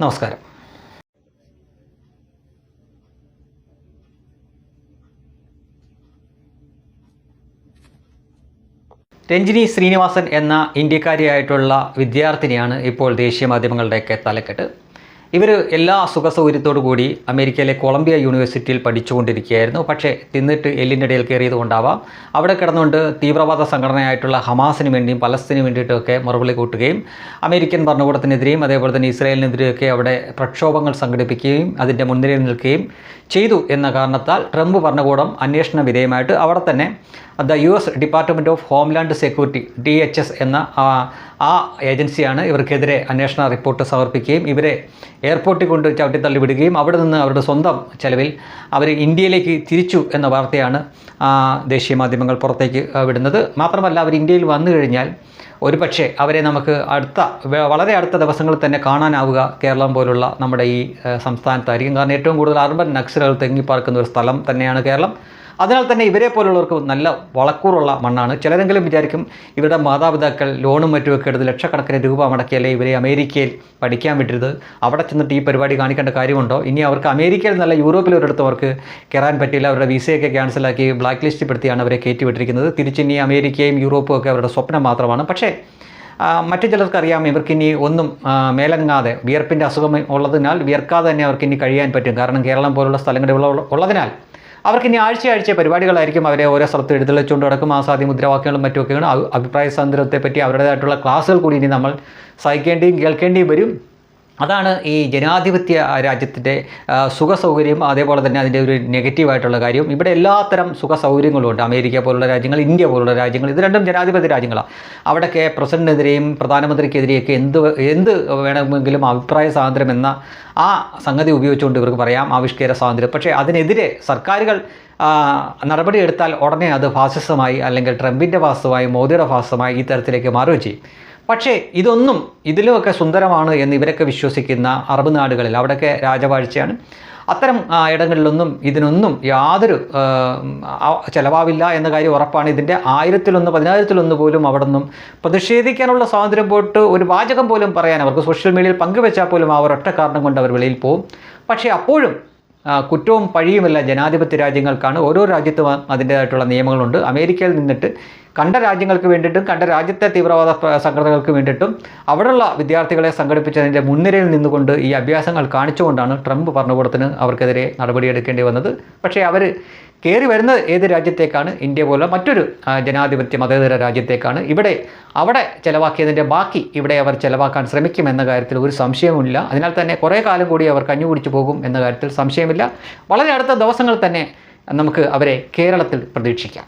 നമസ്കാരം. രഞ്ജിനി ശ്രീനിവാസൻ എന്ന ഇന്ത്യക്കാരിയായിട്ടുള്ള വിദ്യാർത്ഥിനിയാണ് ഇപ്പോൾ ദേശീയ മാധ്യമങ്ങളുടെയൊക്കെ തലക്കെട്ട്. ഇവർ എല്ലാ അസുഖ സൗകര്യത്തോടു കൂടി അമേരിക്കയിലെ കൊളംബിയ യൂണിവേഴ്സിറ്റിയിൽ പഠിച്ചുകൊണ്ടിരിക്കുകയായിരുന്നു. പക്ഷേ തിന്നിട്ട് എല്ലിന്റെ ഇടയിൽ കയറിയത് കൊണ്ടാവാം അവിടെ കിടന്നുകൊണ്ട് തീവ്രവാദ സംഘടനയായിട്ടുള്ള ഹമാസിന് വേണ്ടിയും പലസ്തീന് വേണ്ടിയിട്ടൊക്കെ മറുപടി കൂട്ടുകയും അമേരിക്കൻ ഭരണകൂടത്തിനെതിരെയും അതേപോലെ തന്നെ ഇസ്രായേലിനെതിരെയൊക്കെ അവിടെ പ്രക്ഷോഭങ്ങൾ സംഘടിപ്പിക്കുകയും അതിന്റെ മുൻനിരയിൽ നിൽക്കുകയും ചെയ്തു എന്ന കാരണത്താൽ ട്രംപ് ഭരണകൂടം അന്വേഷണ വിധേയമായിട്ട് അവിടെ തന്നെ the U S department of homeland security D H S എന്ന ആ ഏജൻസിയാണ് ഇവർക്കെതിരെ അന്വേഷണ റിപ്പോർട്ട് സമർപ്പിക്കുകയും ഇവരെ എയർപോർട്ടിൽ കൊണ്ട് ചവിട്ടിത്തള്ളി വിടുകയും അവിടെ നിന്ന് അവരുടെ സ്വന്തം ചെലവിൽ അവർ ഇന്ത്യയിലേക്ക് തിരിച്ചു എന്ന വാർത്തയാണ് ദേശീയ മാധ്യമങ്ങൾ പുറത്തേക്ക് വിടുന്നത്. മാത്രമല്ല അവർ ഇന്ത്യയിൽ വന്നു കഴിഞ്ഞാൽ ഒരു പക്ഷേ അവരെ നമുക്ക് അടുത്ത വളരെ അടുത്ത ദിവസങ്ങളിൽ തന്നെ കാണാനാവുക കേരളം പോലുള്ള നമ്മുടെ ഈ സംസ്ഥാനത്തായിരിക്കും. കാരണം ഏറ്റവും കൂടുതൽ അർബൻ നക്സലുകൾ തെങ്ങിപ്പാർക്കുന്ന ഒരു സ്ഥലം തന്നെയാണ് കേരളം. അതിനാൽ തന്നെ ഇവരെ പോലുള്ളവർക്ക് നല്ല വളക്കൂറുള്ള മണ്ണാണ്. ചിലരെങ്കിലും വിചാരിക്കും ഇവരുടെ മാതാപിതാക്കൾ ലോണും മറ്റുമൊക്കെ എടുത്ത് ലക്ഷക്കണക്കിന് രൂപ മടക്കിയല്ലേ ഇവരെ അമേരിക്കയിൽ പഠിക്കാൻ വിട്ടരുത് അവിടെ ചെന്നിട്ട് ഈ പരിപാടി കാണിക്കേണ്ട കാര്യമുണ്ടോ? ഇനി അവർക്ക് അമേരിക്കയിൽ നല്ല യൂറോപ്പിൽ ഒരിടത്ത് അവർക്ക് കയറാൻ പറ്റില്ല. അവരുടെ വിസയൊക്കെ ക്യാൻസലാക്കി ബ്ലാക്ക് ലിസ്റ്റ് പെടുത്തിയാണ് അവരെ കയറ്റിവിട്ടിരിക്കുന്നത്. തിരിച്ചിനി അമേരിക്കയും യൂറോപ്പും ഒക്കെ അവരുടെ സ്വപ്നം മാത്രമാണ്. പക്ഷേ മറ്റു ചിലർക്കറിയാം ഇവർക്കിനി ഒന്നും മേലങ്ങാതെ വിയർപ്പിന്റെ അസുഖം ഉള്ളതിനാൽ വിയർക്കാതെ തന്നെ അവർക്കിനി കഴിയാൻ പറ്റും. കാരണം കേരളം പോലുള്ള സ്ഥലങ്ങളിൽ ഉള്ള- ഉള്ളതിനാൽ അവർക്കിനി ആഴ്ച ആഴ്ച പരിപാടികളായിരിക്കും അവരെ ഓരോ സ്ഥലത്ത് എഴുതളിച്ചുകൊണ്ട് നടക്കും. ആസാദി മുദ്രാവാക്യങ്ങളും മറ്റുമൊക്കെയാണ്. അഭിപ്രായ സ്വാതന്ത്ര്യത്തെപ്പറ്റി അവരുടേതായിട്ടുള്ള ക്ലാസ്സുകൾ കൂടി ഇനി നമ്മൾ സഹിക്കേണ്ടിയും കേൾക്കേണ്ടിയും വരും. അതാണ് ഈ ജനാധിപത്യ രാജ്യത്തിന്റെ സുഖസൗകര്യം സുഖ സൗകര്യം അതേപോലെ തന്നെ അതിന്റെ ഒരു നെഗറ്റീവായിട്ടുള്ള കാര്യം ഇവിടെ എല്ലാത്തരം സുഖ സൗകര്യങ്ങളും ഉണ്ട്. അമേരിക്ക പോലുള്ള രാജ്യങ്ങൾ ഇന്ത്യ പോലുള്ള രാജ്യങ്ങൾ ഇത് രണ്ടും ജനാധിപത്യ രാജ്യങ്ങളാണ്. അവിടെയൊക്കെ പ്രസിഡന്റിനെതിരെയും പ്രധാനമന്ത്രിക്കെതിരെയൊക്കെ എന്ത് എന്ത് വേണമെങ്കിലും അഭിപ്രായ സ്വാതന്ത്ര്യം എന്ന ആ സംഗതി ഉപയോഗിച്ചുകൊണ്ട് ഇവർക്ക് പറയാം ആവിഷ്കാര സ്വാതന്ത്ര്യം. പക്ഷേ അതിനെതിരെ സർക്കാരുകൾ നടപടിയെടുത്താൽ ഉടനെ അത് ഫാസിസമായി അല്ലെങ്കിൽ ട്രംപിന്റെ ഫാസിസമായി മോദിയുടെ ഫാസിസമായി ഈ തരത്തിലേക്ക് മാറുകയും ചെയ്യും. പക്ഷേ ഇതൊന്നും ഇതിലുമൊക്കെ സുന്ദരമാണ് എന്ന് ഇവരൊക്കെ വിശ്വസിക്കുന്ന അറബ് നാടുകളിൽ അവിടെയൊക്കെ രാജവാഴ്ചയാണ്. അത്തരം ഇടങ്ങളിലൊന്നും ഇതിനൊന്നും യാതൊരു ആ, എന്ന കാര്യം ഉറപ്പാണ്. ഇതിന്റെ ആയിരത്തിലൊന്ന് പതിനായിരത്തിലൊന്ന് പോലും അവിടെ നിന്നും പ്രതിഷേധിക്കാനുള്ള സ്വാതന്ത്ര്യം പോയിട്ട് ഒരു വാചകം പോലും പറയാൻ അവർക്ക് സോഷ്യൽ മീഡിയയിൽ പങ്കുവെച്ചാൽ പോലും ആ ഒരൊറ്റ കാരണം കൊണ്ട് അവർ വെളിയിൽ പോകും പക്ഷേ അപ്പോഴും കുറ്റവും പഴിയുമല്ല ജനാധിപത്യ രാജ്യങ്ങൾക്കാണ്. ഓരോ രാജ്യത്തും അതിന്റേതായിട്ടുള്ള നിയമങ്ങളുണ്ട്. അമേരിക്കയിൽ നിന്നിട്ട് കണ്ട രാജ്യങ്ങൾക്ക് വേണ്ടിയിട്ടും കണ്ട രാജ്യത്തെ തീവ്രവാദ സംഘടനകൾക്ക് വേണ്ടിയിട്ടും അവിടെയുള്ള വിദ്യാർത്ഥികളെ സംഘടിപ്പിച്ചതിന്റെ മുൻനിരയിൽ നിന്നുകൊണ്ട് ഈ അഭ്യാസങ്ങൾ കാണിച്ചുകൊണ്ടാണ് ട്രംപ് ഭരണകൂടത്തിന് അവർക്കെതിരെ നടപടിയെടുക്കേണ്ടി വന്നത്. പക്ഷേ അവർ കയറി വരുന്നത് ഏത് രാജ്യത്തേക്കാണ്? ഇന്ത്യ പോലെ മറ്റൊരു ജനാധിപത്യ മതേതര രാജ്യത്തേക്കാണ്. ഇവിടെ അവിടെ ചിലവാക്കിയതിന്റെ ബാക്കി ഇവിടെ അവർ ചിലവാക്കാൻ ശ്രമിക്കുമെന്ന കാര്യത്തിൽ ഒരു സംശയവുമില്ല. അതിനാൽ തന്നെ കുറേ കാലം കൂടി അവർ കഞ്ഞുകുടിച്ചു പോകും എന്ന കാര്യത്തിൽ സംശയമില്ല. വളരെ അടുത്ത ദിവസങ്ങൾ തന്നെ നമുക്ക് അവരെ കേരളത്തിൽ പ്രതീക്ഷിക്കാം.